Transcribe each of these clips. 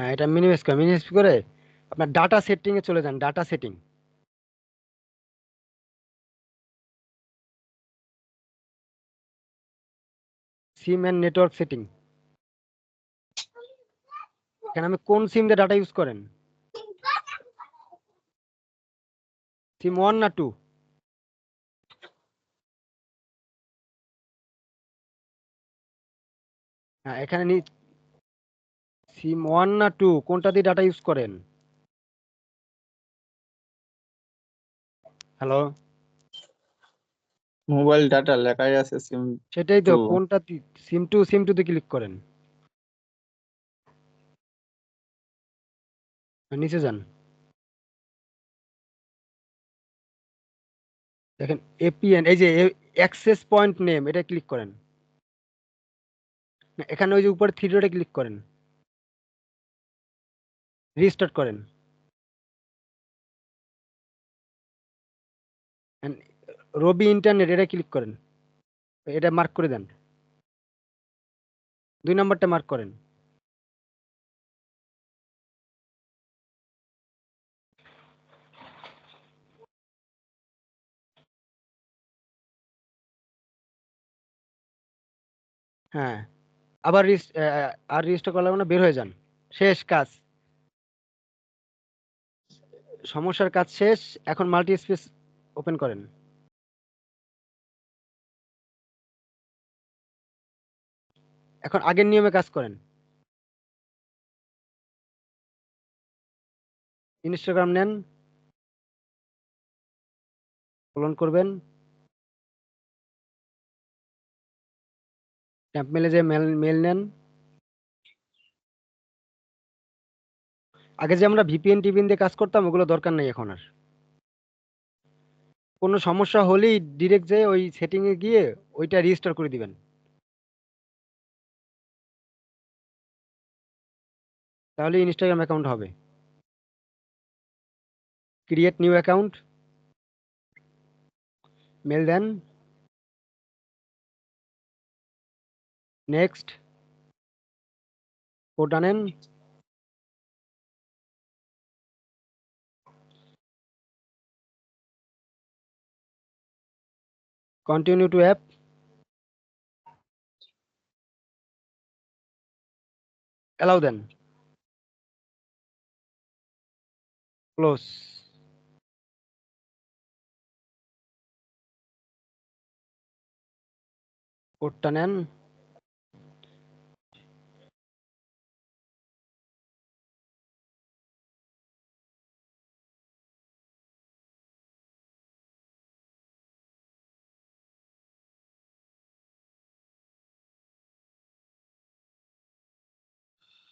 হ্যাঁ এটা মিনিমাইজ করে মিনিমাইজ করে আপনার ডাটা সেটিং এ চলে যান data setting SIM and network setting এখানে আমি কোন সিম দিয়ে ডাটা ইউজ করেন? সিম ওয়ান না টু হ্যাঁ এখানে সিম ওয়ান না টু কোনটা দিয়ে ডাটা ইউজ করেন? হ্যালো মোবাইল ডাটা লেখাই আছে সিম সেটাই তো কোনটা সিম টু সিম টু তে ক্লিক করেন। নিচে যান। দেখেন এপিএন এই যে অ্যাক্সেস পয়েন্ট নেম এটা ক্লিক করেন। এখানে ওই যে উপরে থ্রি ডটে ক্লিক করেন। রিস্টার্ট করেন। রবি ইন্টারনেট এটা ক্লিক করেন। এটা মার্ক করে দেন। দুই নম্বরটা মার্ক করেন। হ্যাঁ আবার আর রেজিস্টার করলে মানে বের হয়ে যান। শেষ কাজ। সমস্যার কাজ শেষ, এখন মাল্টি স্পেস ওপেন করেন। এখন আগের নিয়মে কাজ করেন। ইনস্টাগ্রাম নেন। ফলন করবেন। ট্যাম্প মেলে যে মেল মেল নেন। আগে যে আমরা ভিপিএন টিভিএন দিয়ে কাজ করতাম, ওগুলো দরকার নেই এখন আর। কোনো সমস্যা হলেই ডিরেক্ট যে ওই সেটিংয়ে গিয়ে ওইটা রেজিস্টার করে দিবেন। তাহলে ইনস্টাগ্রাম অ্যাকাউন্ট হবে। ক্রিয়েট নিউ অ্যাকাউন্ট মেল দেন। নেক্সট কোড আনেন। continue to app allow then close কোডটা নেন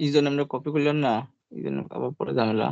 এই জন্য আমরা কপি করলাম না এই জন্য আবার পরে ঝামেলা।